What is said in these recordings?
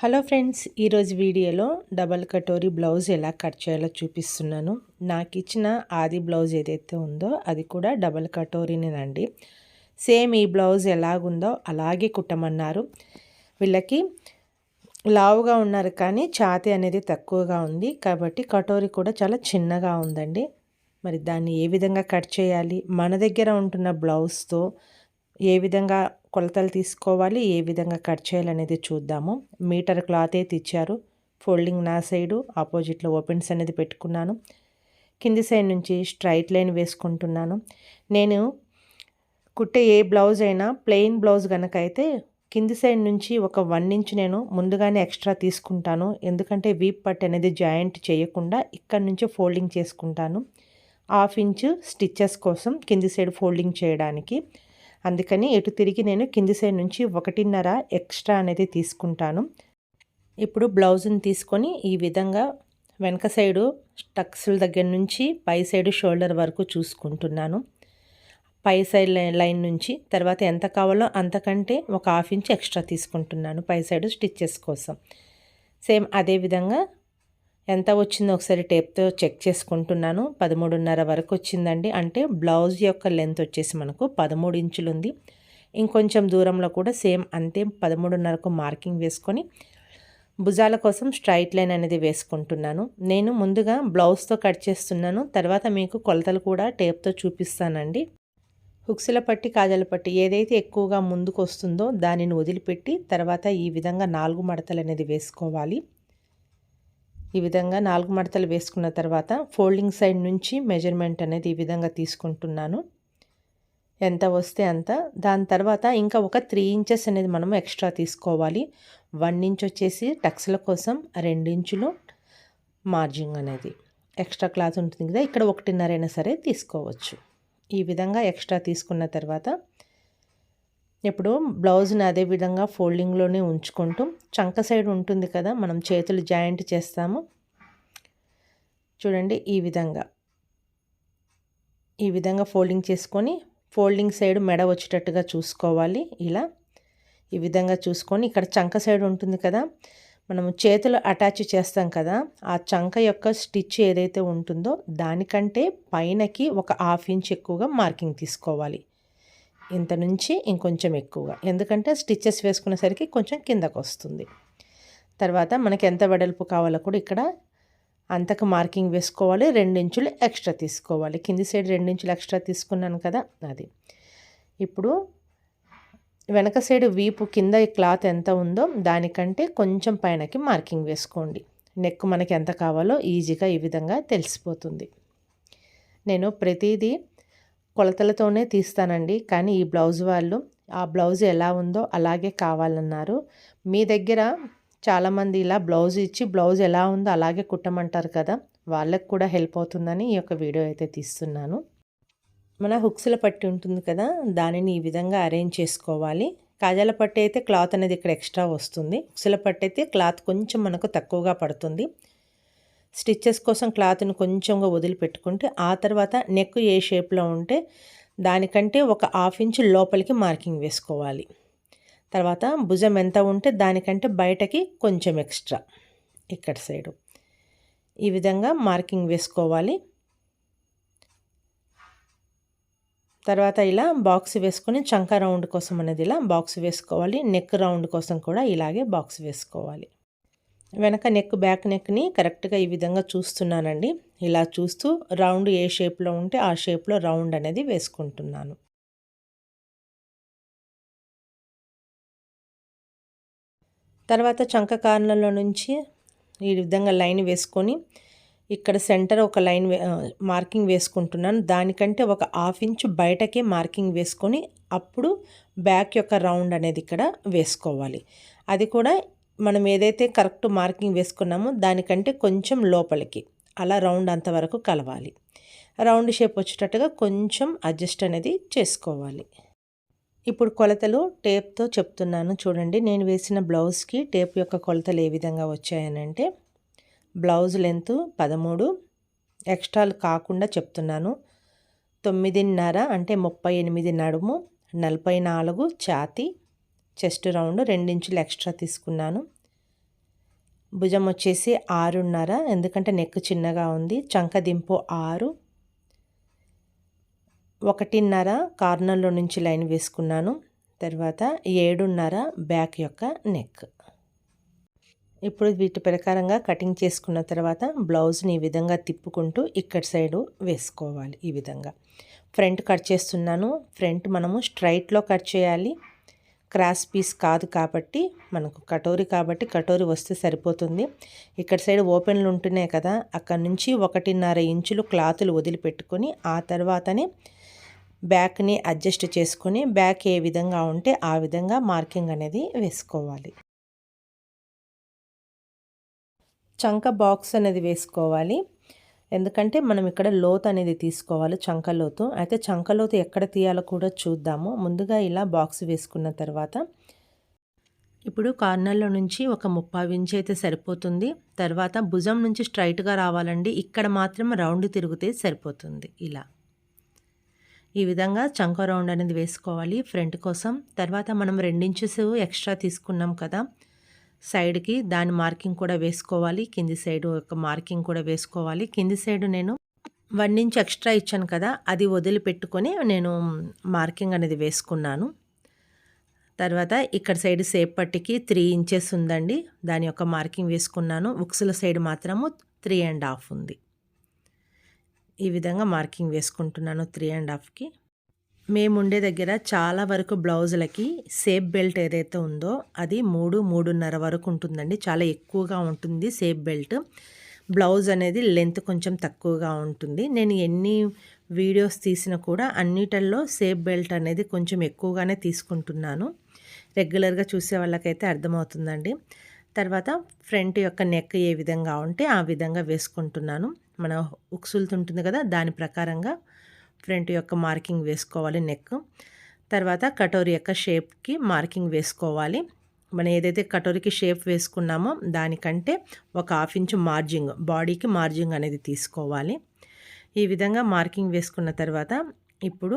Hello friends ఈరోజు వీడియోలో double katori blouse ఎలా కట్ చేయాలో చూపిస్తున్నాను. నాకు ఇచ్చిన ఆది బ్లౌజ్ ఏదైతే ఉందో అది కూడా డబల్ కటోరీనేనండి సేమ్ ఈ బ్లౌజ్ ఎలాగుందో అలాగే కుట్టమన్నారు. వీళ్ళకి లావుగా ఉన్నారు కానీ ఛాతీ అనేది తక్కువగా ఉంది కాబట్టి కటోరీ కూడా చాలా చిన్నగా ఉందండి. మరి దాన్ని ఏ విధంగా కట్ చేయాలి? మన దగ్గర ఉంటున్న బ్లౌజ్తో ఏ విధంగా కొలతలు తీసుకోవాలి ఏ విధంగా కట్ చేయాలనేది చూద్దాము. మీటర్ క్లాత్ అయితే ఇచ్చారు ఫోల్డింగ్ నా సైడు ఆపోజిట్లో ఓపెన్స్ అనేది పెట్టుకున్నాను. కింది సైడ్ నుంచి స్ట్రైట్ లైన్ వేసుకుంటున్నాను. నేను కుట్టే ఏ బ్లౌజ్ అయినా ప్లెయిన్ బ్లౌజ్ కనుక అయితే కింది సైడ్ నుంచి ఒక వన్ ఇంచ్ నేను ముందుగానే ఎక్స్ట్రా తీసుకుంటాను. ఎందుకంటే వీప్ పట్ అనేది జాయింట్ చేయకుండా ఇక్కడ నుంచి ఫోల్డింగ్ చేసుకుంటాను. హాఫ్ ఇంచు స్టిచ్చెస్ కోసం కింది సైడ్ ఫోల్డింగ్ చేయడానికి. అందుకని ఎటు తిరిగి నేను కింది సైడ్ నుంచి ఒకటిన్నర ఎక్స్ట్రా అనేది తీసుకుంటాను. ఇప్పుడు బ్లౌజ్ని తీసుకొని ఈ విధంగా వెనక సైడు టక్స్ల దగ్గర నుంచి పై సైడు షోల్డర్ వరకు చూసుకుంటున్నాను. పై సైడ్ లైన్ నుంచి తర్వాత ఎంత కావాలో అంతకంటే ఒక హాఫ్ ఇంచ్ ఎక్స్ట్రా తీసుకుంటున్నాను పై సైడు స్టిచ్చెస్ కోసం. సేమ్ అదే విధంగా ఎంత వచ్చిందో ఒకసారి టేప్తో చెక్ చేసుకుంటున్నాను. పదమూడున్నర వరకు వచ్చిందండి. అంటే బ్లౌజ్ యొక్క లెంత్ వచ్చేసి మనకు పదమూడు ఇంచులు ఉంది ఇంకొంచెం దూరంలో కూడా సేమ్ అంతే పదమూడున్నరకు మార్కింగ్ వేసుకొని భుజాల కోసం స్ట్రైట్ లైన్ అనేది వేసుకుంటున్నాను. నేను ముందుగా బ్లౌజ్తో కట్ చేస్తున్నాను. తర్వాత మీకు కొలతలు కూడా టేప్తో చూపిస్తానండి. హుక్స్ల పట్టి కాజల పట్టి ఏదైతే ఎక్కువగా ముందుకు వస్తుందో దానిని వదిలిపెట్టి తర్వాత ఈ విధంగా నాలుగు మడతలు అనేది వేసుకోవాలి. ఈ విధంగా నాలుగు మడతలు వేసుకున్న తర్వాత ఫోల్డింగ్ సైడ్ నుంచి మెజర్మెంట్ అనేది ఈ విధంగా తీసుకుంటున్నాను. ఎంత వస్తే అంత. దాని తర్వాత ఇంకా ఒక త్రీ ఇంచెస్ అనేది మనం ఎక్స్ట్రా తీసుకోవాలి. వన్ ఇంచ్ వచ్చేసి టక్స్ల కోసం రెండించులు మార్జింగ్ అనేది. ఎక్స్ట్రా క్లాత్ ఉంటుంది కదా ఇక్కడ ఒకటిన్నర అయినా సరే తీసుకోవచ్చు. ఈ విధంగా ఎక్స్ట్రా తీసుకున్న తర్వాత ఇప్పుడు బ్లౌజ్ని అదే విధంగా ఫోల్డింగ్లోనే ఉంచుకుంటూ చంక సైడ్ ఉంటుంది కదా మనం చేతులు జాయింట్ చేస్తాము. చూడండి ఈ విధంగా. ఈ విధంగా ఫోల్డింగ్ చేసుకొని ఫోల్డింగ్ సైడ్ మెడ వచ్చేటట్టుగా చూసుకోవాలి ఇలా. ఈ విధంగా చూసుకొని ఇక్కడ చంక సైడ్ ఉంటుంది కదా మనము చేతులు అటాచ్ చేస్తాం కదా ఆ చంక యొక్క స్టిచ్ ఏదైతే ఉంటుందో దానికంటే పైనకి ఒక హాఫ్ ఇంచ్ ఎక్కువగా మార్కింగ్ తీసుకోవాలి. ఇంత నుంచి ఇంకొంచెం ఎక్కువగా. ఎందుకంటే స్టిచ్చెస్ వేసుకునేసరికి కొంచెం కిందకు వస్తుంది తర్వాత మనకి ఎంత వెడల్పు కావాలో కూడా ఇక్కడ అంతకు మార్కింగ్ వేసుకోవాలి. రెండించులు ఎక్స్ట్రా తీసుకోవాలి. కింది సైడ్ రెండించులు ఎక్స్ట్రా తీసుకున్నాను కదా అది. ఇప్పుడు వెనక సైడ్ వీపు కింద క్లాత్ ఎంత ఉందో దానికంటే కొంచెం పైనకి మార్కింగ్ వేసుకోండి. నెక్ మనకి ఎంత కావాలో ఈజీగా ఈ విధంగా తెలిసిపోతుంది. నేను ప్రతిదీ కొలతలతోనే తీస్తానండి. కానీ ఈ బ్లౌజ్ వాళ్ళు ఆ బ్లౌజ్ ఎలా ఉందో అలాగే కావాలన్నారు. మీ దగ్గర చాలామంది ఇలా బ్లౌజ్ ఇచ్చి బ్లౌజ్ ఎలా ఉందో అలాగే కుట్టమంటారు కదా వాళ్ళకు కూడా హెల్ప్ అవుతుందని ఈ యొక్క వీడియో అయితే తీస్తున్నాను. మన హుక్స్ల పట్టి ఉంటుంది కదా దానిని ఈ విధంగా అరేంజ్ చేసుకోవాలి. కాజాల పట్టి అయితే క్లాత్ అనేది ఇక్కడ ఎక్స్ట్రా వస్తుంది. హుక్స్ల పట్టి అయితే క్లాత్ కొంచెం మనకు తక్కువగా పడుతుంది. స్టిచ్చెస్ కోసం క్లాత్ని కొంచెంగా వదిలిపెట్టుకుంటే ఆ తర్వాత నెక్ ఏ షేప్లో ఉంటే దానికంటే ఒక హాఫ్ ఇంచ్ లోపలికి మార్కింగ్ వేసుకోవాలి. తర్వాత భుజం ఎంత ఉంటే దానికంటే బయటకి కొంచెం ఎక్స్ట్రా ఇక్కడ సైడు. ఈ విధంగా మార్కింగ్ వేసుకోవాలి. తర్వాత ఇలా బాక్స్ వేసుకొని చంక రౌండ్ కోసం అనేది ఇలా బాక్స్ వేసుకోవాలి. నెక్ రౌండ్ కోసం కూడా ఇలాగే బాక్స్ వేసుకోవాలి. వెనక నెక్ బ్యాక్ నెక్ని కరెక్ట్గా ఈ విధంగా చూస్తున్నానండి. ఇలా చూస్తూ రౌండ్ ఏ షేప్లో ఉంటే ఆ షేప్లో రౌండ్ అనేది వేసుకుంటున్నాను. తర్వాత చంక కార్నర్లో నుంచి ఈ విధంగా లైన్ వేసుకొని ఇక్కడ సెంటర్ ఒక లైన్ మార్కింగ్ వేసుకుంటున్నాను. దానికంటే ఒక హాఫ్ ఇంచ్ బయటకే మార్కింగ్ వేసుకొని అప్పుడు బ్యాక్ యొక్క రౌండ్ అనేది ఇక్కడ వేసుకోవాలి. అది కూడా మనం ఏదైతే కరెక్ట్ మార్కింగ్ వేసుకున్నామో దానికంటే కొంచెం లోపలికి అలా రౌండ్ అంతవరకు కలవాలి. రౌండ్ షేప్ వచ్చేటట్టుగా కొంచెం అడ్జస్ట్ అనేది చేసుకోవాలి. ఇప్పుడు కొలతలు టేప్తో చెప్తున్నాను చూడండి. నేను వేసిన బ్లౌజ్కి టేప్ యొక్క కొలతలు ఏ విధంగా వచ్చాయనంటే బ్లౌజ్ లెంత్ పదమూడు ఎక్స్ట్రాలు కాకుండా చెప్తున్నాను. తొమ్మిదిన్నర అంటే ముప్పై ఎనిమిది నడుము నలభై నాలుగు ఛాతీ చెస్ట్ రౌండ్ రెండించులు ఎక్స్ట్రా తీసుకున్నాను. భుజం వచ్చేసి ఆరున్నర ఎందుకంటే నెక్ చిన్నగా ఉంది. చంకదింపు ఆరు. ఒకటిన్నర కార్నర్లో నుంచి లైన్ వేసుకున్నాను. తర్వాత ఏడున్నర బ్యాక్ యొక్క నెక్. ఇప్పుడు వీటి ప్రకారంగా కటింగ్ చేసుకున్న తర్వాత బ్లౌజ్ని ఈ విధంగా తిప్పుకుంటూ ఇక్కడ సైడు వేసుకోవాలి ఈ విధంగా. ఫ్రంట్ కట్ చేస్తున్నాను. ఫ్రంట్ మనము స్ట్రైట్లో కట్ చేయాలి. క్రాస్ పీస్ కాదు కాబట్టి మనకు కటోరి కాబట్టి కటోరి వస్తే సరిపోతుంది. ఇక్కడ సైడ్ ఓపెన్లు ఉంటున్నాయి కదా అక్కడ నుంచి ఒకటిన్నర ఇంచులు క్లాతులు వదిలిపెట్టుకొని ఆ తర్వాతనే బ్యాక్ని అడ్జస్ట్ చేసుకొని బ్యాక్ ఏ విధంగా ఉంటే ఆ విధంగా మార్కింగ్ అనేది వేసుకోవాలి. చంక బాక్స్ అనేది వేసుకోవాలి. ఎందుకంటే మనం ఇక్కడ లోతు అనేది తీసుకోవాలి చంకలోతు అయితే చంకలోతు ఎక్కడ తీయాలో కూడా చూద్దాము. ముందుగా ఇలా బాక్స్ వేసుకున్న తర్వాత ఇప్పుడు కార్నర్లో నుంచి ఒక ముప్పై ఇంచ్ అయితే సరిపోతుంది. తర్వాత భుజం నుంచి స్ట్రైట్గా రావాలండి. ఇక్కడ మాత్రం రౌండ్ తిరిగితే సరిపోతుంది ఇలా. ఈ విధంగా చంక రౌండ్ అనేది వేసుకోవాలి ఫ్రంట్ కోసం. తర్వాత మనం రెండించెస్ ఎక్స్ట్రా తీసుకున్నాం కదా. సైడ్కి దాని మార్కింగ్ కూడా వేసుకోవాలి. కింది సైడ్ ఒక మార్కింగ్ కూడా వేసుకోవాలి. కింది సైడ్ నేను వన్ ఇంచ్ ఎక్స్ట్రా ఇచ్చాను కదా అది వదిలిపెట్టుకొని నేను మార్కింగ్ అనేది వేసుకున్నాను. తర్వాత ఇక్కడ సైడ్ సేప్ పట్టికి త్రీ ఇంచెస్ ఉందండి. దాని యొక్క మార్కింగ్ వేసుకున్నాను. ఉక్సుల సైడ్ మాత్రము త్రీ అండ్ హాఫ్ ఉంది. ఈ విధంగా మార్కింగ్ వేసుకుంటున్నాను త్రీ అండ్ హాఫ్కి. మేము ఉండే దగ్గర చాలా వరకు బ్లౌజులకి సేప్ బెల్ట్ ఏదైతే ఉందో అది మూడు మూడున్నర వరకు ఉంటుందండి. చాలా ఎక్కువగా ఉంటుంది సేప్ బెల్ట్. బ్లౌజ్ అనేది లెంత్ కొంచెం తక్కువగా ఉంటుంది. నేను ఎన్ని వీడియోస్ తీసినా కూడా అన్నిటల్లో సేఫ్ బెల్ట్ అనేది కొంచెం ఎక్కువగానే తీసుకుంటున్నాను. రెగ్యులర్గా చూసే వాళ్ళకైతే అర్థమవుతుందండి. తర్వాత ఫ్రంట్ యొక్క నెక్ ఏ విధంగా ఉంటే ఆ విధంగా వేసుకుంటున్నాను. మన ఉక్సులుతుంటుంది కదా దాని ప్రకారంగా ఫ్రంట్ యొక్క మార్కింగ్ వేసుకోవాలి నెక్. తర్వాత కటోరీ యొక్క షేప్కి మార్కింగ్ వేసుకోవాలి. మనం ఏదైతే కటోరీకి షేప్ వేసుకున్నామో దానికంటే ఒక హాఫ్ ఇంచు మార్జింగ్ బాడీకి మార్జింగ్ అనేది తీసుకోవాలి. ఈ విధంగా మార్కింగ్ వేసుకున్న తర్వాత ఇప్పుడు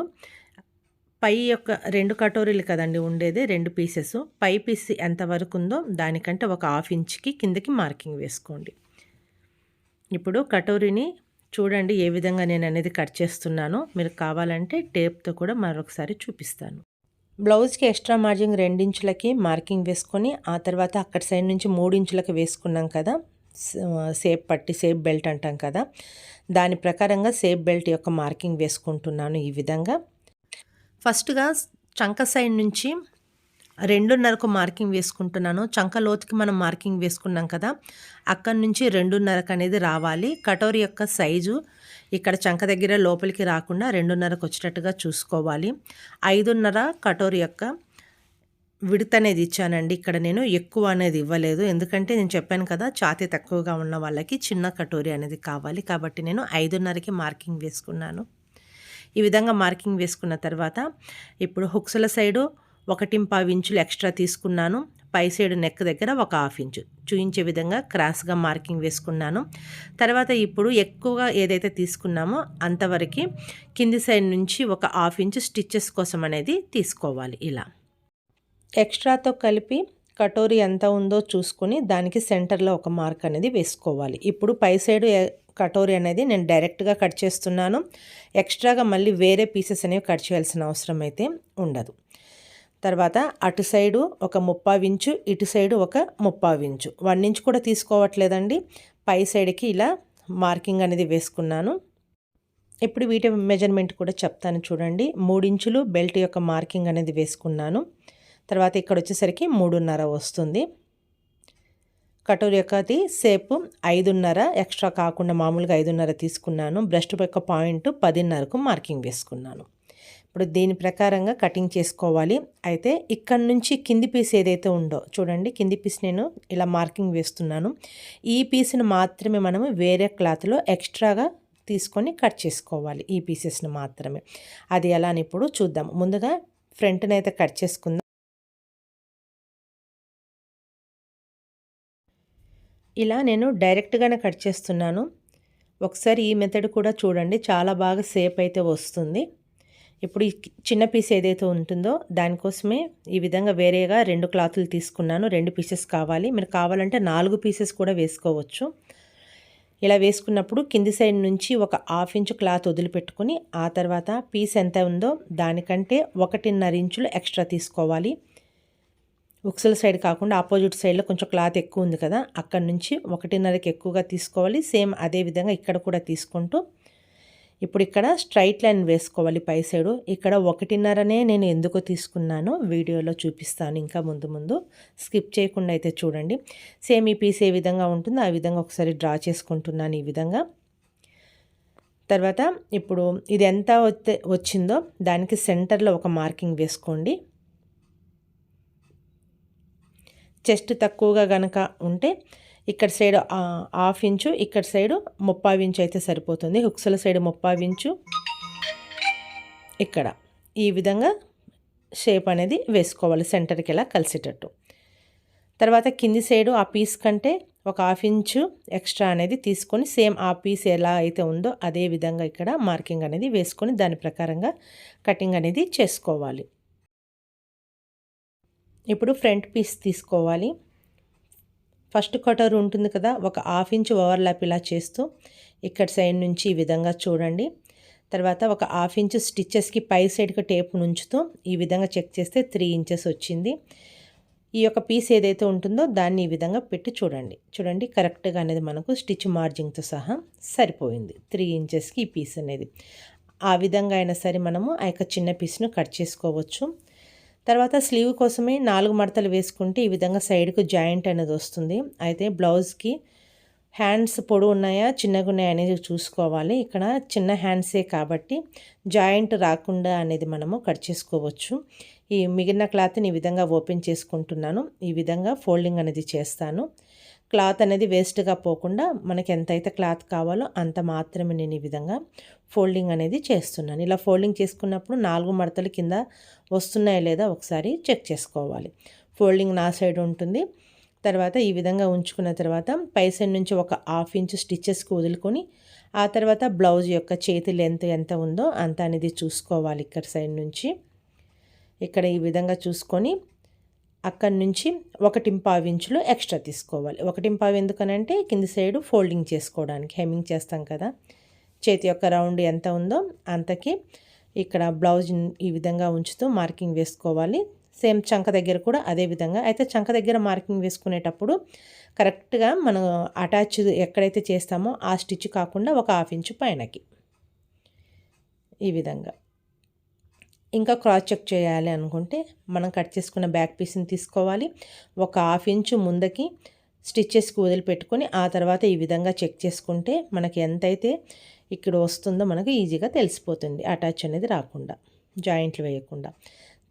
పై యొక్క రెండు కటోరీలు కదండి ఉండేది రెండు పీసెస్. పై పీస్ ఎంతవరకు ఉందో దానికంటే ఒక హాఫ్ ఇంచ్కి కిందకి మార్కింగ్ వేసుకోండి. ఇప్పుడు కటోరీని చూడండి ఏ విధంగా నేను అనేది కట్ చేస్తున్నానో. మీరు కావాలంటే టేప్తో కూడా మరొకసారి చూపిస్తాను. బ్లౌజ్కి ఎక్స్ట్రా మార్జింగ్ రెండించులకి మార్కింగ్ వేసుకొని ఆ తర్వాత అక్కడ సైడ్ నుంచి మూడించులకి వేసుకున్నాం కదా. సేప్ పట్టి సేప్ బెల్ట్ అంటాం కదా. దాని ప్రకారంగా సేప్ బెల్ట్ యొక్క మార్కింగ్ వేసుకుంటున్నాను ఈ విధంగా. ఫస్ట్గా చంక సైడ్ నుంచి రెండున్నరకు మార్కింగ్ వేసుకుంటున్నాను. చంక లోతుకి మనం మార్కింగ్ వేసుకున్నాం కదా అక్కడి నుంచి రెండున్నరకు అనేది రావాలి. కటోరి యొక్క సైజు ఇక్కడ చంక దగ్గర లోపలికి రాకుండా రెండున్నరకు వచ్చేటట్టుగా చూసుకోవాలి. ఐదున్నర కటోరి యొక్క విడత అనేది ఇచ్చానండి. ఇక్కడ నేను ఎక్కువ అనేది ఇవ్వలేదు. ఎందుకంటే నేను చెప్పాను కదా ఛాతీ తక్కువగా ఉన్న వాళ్ళకి చిన్న కటోరీ అనేది కావాలి. కాబట్టి నేను ఐదున్నరకి మార్కింగ్ వేసుకున్నాను. ఈ విధంగా మార్కింగ్ వేసుకున్న తర్వాత ఇప్పుడు హుక్సుల సైడు ఒకటి పావు ఇంచులు ఎక్స్ట్రా తీసుకున్నాను. పై సైడ్ నెక్ దగ్గర ఒక హాఫ్ ఇంచు. చూయించే విధంగా క్రాస్గా మార్కింగ్ వేసుకున్నాను. తర్వాత ఇప్పుడు ఎక్కువగా ఏదైతే తీసుకున్నామో అంతవరకు కింది సైడ్ నుంచి ఒక హాఫ్ ఇంచు స్టిచ్చెస్ కోసం అనేది తీసుకోవాలి ఇలా. ఎక్స్ట్రాతో కలిపి కటోరీ ఎంత ఉందో చూసుకొని దానికి సెంటర్లో ఒక మార్క్ అనేది వేసుకోవాలి. ఇప్పుడు పై సైడ్ కటోరీ అనేది నేను డైరెక్ట్గా కట్ చేస్తున్నాను. ఎక్స్ట్రాగా మళ్ళీ వేరే పీసెస్ అనేవి కట్ చేయాల్సిన అవసరం అయితే ఉండదు. తర్వాత అటు సైడు ఒక ముప్పావించు ఇటు సైడు ఒక ముప్పావించు. వన్ ఇంచ్ కూడా తీసుకోవట్లేదండి. పై సైడ్కి ఇలా మార్కింగ్ అనేది వేసుకున్నాను. ఇప్పుడు వీటి మెజర్మెంట్ కూడా చెప్తాను చూడండి. మూడించులు బెల్ట్ యొక్క మార్కింగ్ అనేది వేసుకున్నాను. తర్వాత ఇక్కడ వచ్చేసరికి మూడున్నర వస్తుంది. కటోరి యొక్కది సేపు ఐదున్నర ఎక్స్ట్రా కాకుండా మామూలుగా ఐదున్నర తీసుకున్నాను. బ్రెస్ట్ యొక్క పాయింట్ పదిన్నరకు మార్కింగ్ వేసుకున్నాను. ఇప్పుడు దీని ప్రకారంగా కటింగ్ చేసుకోవాలి. అయితే ఇక్కడ నుంచి కింది పీస్ ఏదైతే ఉందో చూడండి కింది పీస్ నేను ఇలా మార్కింగ్ వేస్తున్నాను. ఈ పీస్ని మాత్రమే మనము వేరే క్లాత్లో ఎక్స్ట్రాగా తీసుకొని కట్ చేసుకోవాలి ఈ పీసెస్ని మాత్రమే. అది ఎలా అని ఇప్పుడు చూద్దాం. ముందుగా ఫ్రంట్ని అయితే కట్ చేసుకుందాం. ఇలా నేను డైరెక్ట్గానే కట్ చేస్తున్నాను. ఒకసారి ఈ మెథడ్ కూడా చూడండి చాలా బాగా సేప్ అయితే వస్తుంది. ఇప్పుడు ఈ చిన్న పీస్ ఏదైతే ఉంటుందో దానికోసమే ఈ విధంగా వేరేగా రెండు క్లాతులు తీసుకున్నాను. రెండు పీసెస్ కావాలి. మీరు కావాలంటే నాలుగు పీసెస్ కూడా వేసుకోవచ్చు. ఇలా వేసుకున్నప్పుడు కింది సైడ్ నుంచి ఒక హాఫ్ ఇంచు క్లాత్ వదిలిపెట్టుకుని ఆ తర్వాత పీస్ ఎంత ఉందో దానికంటే ఒకటిన్నర ఇంచులు ఎక్స్ట్రా తీసుకోవాలి. ఉక్సల సైడ్ కాకుండా ఆపోజిట్ సైడ్లో కొంచెం క్లాత్ ఎక్కువ ఉంది కదా అక్కడ నుంచి ఒకటిన్నరకి ఎక్కువగా తీసుకోవాలి. సేమ్ అదే విధంగా ఇక్కడ కూడా తీసుకుంటూ ఇప్పుడు ఇక్కడ స్ట్రైట్ లైన్ వేసుకోవాలి పై సైడు ఇక్కడ ఒకటిన్నరనే నేను ఎందుకు తీసుకున్నానో వీడియోలో చూపిస్తాను ఇంకా ముందు ముందు. స్కిప్ చేయకుండా అయితే చూడండి. సేమ్ ఈ పీస్ ఏ విధంగా ఉంటుందో ఆ విధంగా ఒకసారి డ్రా చేసుకుంటున్నాను ఈ విధంగా. తర్వాత ఇప్పుడు ఇది ఎంత వచ్చిందో దానికి సెంటర్లో ఒక మార్కింగ్ వేసుకోండి. చెస్ట్ తక్కువగా గనక ఉంటే ఇక్కడ సైడ్ హాఫ్ ఇంచు ఇక్కడ సైడు ముప్పావి ఇంచు అయితే సరిపోతుంది. హుక్స్ల సైడ్ ముప్పావి ఇంచు ఇక్కడ. ఈ విధంగా షేప్ అనేది వేసుకోవాలి సెంటర్కి ఇలా కలిసేటట్టు. తర్వాత కింది సైడు ఆ పీస్ కంటే ఒక హాఫ్ ఇంచు ఎక్స్ట్రా అనేది తీసుకొని సేమ్ ఆ పీస్ ఎలా అయితే ఉందో అదే విధంగా ఇక్కడ మార్కింగ్ అనేది వేసుకొని దాని ప్రకారంగా కటింగ్ అనేది చేసుకోవాలి. ఇప్పుడు ఫ్రంట్ పీస్ తీసుకోవాలి. ఫస్ట్ కటర్ ఉంటుంది కదా ఒక హాఫ్ ఇంచ్ ఓవర్లాప్ ఇలా చేస్తూ ఇక్కడ సైడ్ నుంచి ఈ విధంగా చూడండి. తర్వాత ఒక హాఫ్ ఇంచ్ స్టిచ్చెస్కి పై సైడ్కి టేప్ నుంచుతూ ఈ విధంగా చెక్ చేస్తే త్రీ ఇంచెస్ వచ్చింది. ఈ యొక్క పీస్ ఏదైతే ఉంటుందో దాన్ని ఈ విధంగా పెట్టి చూడండి. చూడండి కరెక్ట్గా అనేది మనకు స్టిచ్ మార్జింగ్తో సహా సరిపోయింది. త్రీ ఇంచెస్కి ఈ పీస్ అనేది. ఆ విధంగా అయినా సరే మనము ఆ యొక్క చిన్న పీస్ను కట్ చేసుకోవచ్చు. తర్వాత స్లీవ్ కోసమే నాలుగు మడతలు వేసుకుంటే ఈ విధంగా సైడ్కు జాయింట్ అనేది వస్తుంది. అయితే బ్లౌజ్కి హ్యాండ్స్ పొడు ఉన్నాయా చిన్నగా ఉన్నాయా అనేది చూసుకోవాలి. ఇక్కడ చిన్న హ్యాండ్సే కాబట్టి జాయింట్ రాకుండా అనేది మనము కట్ చేసుకోవచ్చు. ఈ మిగిలిన క్లాత్ని ఈ విధంగా ఓపెన్ చేసుకుంటున్నాను. ఈ విధంగా ఫోల్డింగ్ అనేది చేస్తాను. క్లాత్ అనేది వేస్ట్గా పోకుండా మనకి ఎంతైతే క్లాత్ కావాలో అంత మాత్రమే నేను ఈ విధంగా ఫోల్డింగ్ అనేది చేస్తున్నాను. ఇలా ఫోల్డింగ్ చేసుకున్నప్పుడు నాలుగు మడతలు కింద వస్తున్నాయా లేదా ఒకసారి చెక్ చేసుకోవాలి. ఫోల్డింగ్ నా సైడ్ ఉంటుంది. తర్వాత ఈ విధంగా ఉంచుకున్న తర్వాత పై సైడ్ నుంచి ఒక హాఫ్ ఇంచ్ స్టిచ్చెస్కి వదులుకొని ఆ తర్వాత బ్లౌజ్ యొక్క చేతి లెంత్ ఎంత ఉందో అంత అనేది చూసుకోవాలి ఇక్కడ సైడ్ నుంచి. ఇక్కడ ఈ విధంగా చూసుకొని అక్కడి నుంచి ఒకటింపావు ఇంచులు ఎక్స్ట్రా తీసుకోవాలి. ఒకటి ఎందుకనంటే కింది సైడు ఫోల్డింగ్ చేసుకోవడానికి హెమ్మింగ్ చేస్తాం కదా. చేతి యొక్క రౌండ్ ఎంత ఉందో అంతకి ఇక్కడ బ్లౌజ్ ఈ విధంగా ఉంచుతూ మార్కింగ్ వేసుకోవాలి. సేమ్ చంక దగ్గర కూడా అదే విధంగా. అయితే చంక దగ్గర మార్కింగ్ వేసుకునేటప్పుడు కరెక్ట్గా మనం అటాచ్ ఎక్కడైతే చేస్తామో ఆ స్టిచ్ కాకుండా ఒక హాఫ్ ఇంచు పైనకి. ఈ విధంగా. ఇంకా క్రాస్ చెక్ చేయాలి అనుకుంటే మనం కట్ చేసుకున్న బ్యాక్ పీస్ని తీసుకోవాలి. ఒక హాఫ్ ఇంచు ముందకి స్టిచ్చెస్కి వదిలిపెట్టుకొని ఆ తర్వాత ఈ విధంగా చెక్ చేసుకుంటే మనకి ఎంతైతే ఇక్కడ వస్తుందో మనకు ఈజీగా తెలిసిపోతుంది. అటాచ్ అనేది రాకుండా జాయింట్లు వేయకుండా.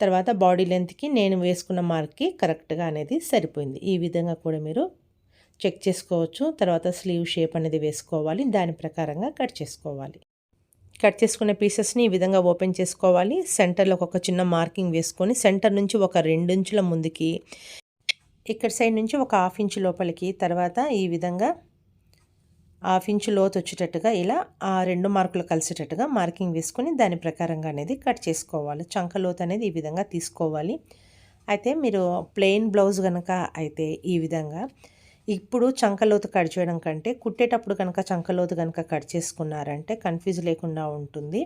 తర్వాత బాడీ లెంత్కి నేను వేసుకున్న మార్క్కి కరెక్ట్గా అనేది సరిపోయింది. ఈ విధంగా కూడా మీరు చెక్ చేసుకోవచ్చు. తర్వాత స్లీవ్ షేప్ అనేది వేసుకోవాలి. దాని ప్రకారంగా కట్ చేసుకోవాలి. కట్ చేసుకునే పీసెస్ని ఈ విధంగా ఓపెన్ చేసుకోవాలి. సెంటర్లో ఒక చిన్న మార్కింగ్ వేసుకొని సెంటర్ నుంచి ఒక రెండించుల ముందుకి ఇక్కడ సైడ్ నుంచి ఒక హాఫ్ ఇంచు లోపలికి తర్వాత ఈ విధంగా హాఫ్ ఇంచు లోతు వచ్చేటట్టుగా ఇలా ఆ రెండు మార్కులు కలిసేటట్టుగా మార్కింగ్ వేసుకొని దాని ప్రకారంగా అనేది కట్ చేసుకోవాలి. చంక లోతు అనేది ఈ విధంగా తీసుకోవాలి. అయితే మీరు ప్లెయిన్ బ్లౌజ్ కనుక అయితే ఈ విధంగా ఇప్పుడు చంకలోతు కట్ చేయడం కంటే కుట్టేటప్పుడు కనుక చంకలోతు కనుక కట్ చేసుకున్నారంటే కన్ఫ్యూజ్ లేకుండా ఉంటుంది.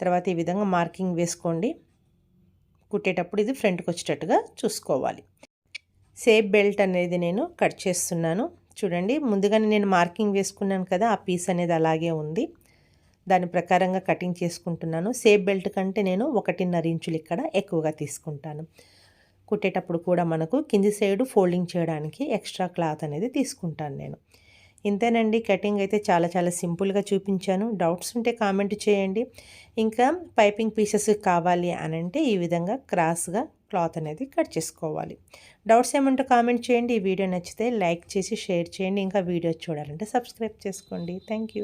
తర్వాత ఈ విధంగా మార్కింగ్ వేసుకోండి. కుట్టేటప్పుడు ఇది ఫ్రంట్కి వచ్చేటట్టుగా చూసుకోవాలి. సేఫ్ బెల్ట్ అనేది నేను కట్ చేస్తున్నాను. చూడండి ముందుగానే నేను మార్కింగ్ వేసుకున్నాను కదా ఆ పీస్ అనేది అలాగే ఉంది. దాని ప్రకారంగా కటింగ్ చేసుకుంటున్నాను. సేఫ్ బెల్ట్ కంటే నేను ఒకటిన్నర ఇంచులు ఇక్కడ ఎక్కువగా తీసుకుంటాను. కుట్టేటప్పుడు కూడా మనకు కింది సైడు ఫోల్డింగ్ చేయడానికి ఎక్స్ట్రా క్లాత్ అనేది తీసుకుంటాను నేను. ఇంతేనండి కటింగ్ అయితే చాలా చాలా సింపుల్గా చూపించాను. డౌట్స్ ఉంటే కామెంట్ చేయండి. ఇంకా పైపింగ్ పీసెస్ కావాలి అని అంటే ఈ విధంగా క్రాస్గా క్లాత్ అనేది కట్ చేసుకోవాలి. డౌట్స్ ఏమంటే కామెంట్ చేయండి. ఈ వీడియో నచ్చితే లైక్ చేసి షేర్ చేయండి. ఇంకా వీడియో చూడాలంటే సబ్స్క్రైబ్ చేసుకోండి. థ్యాంక్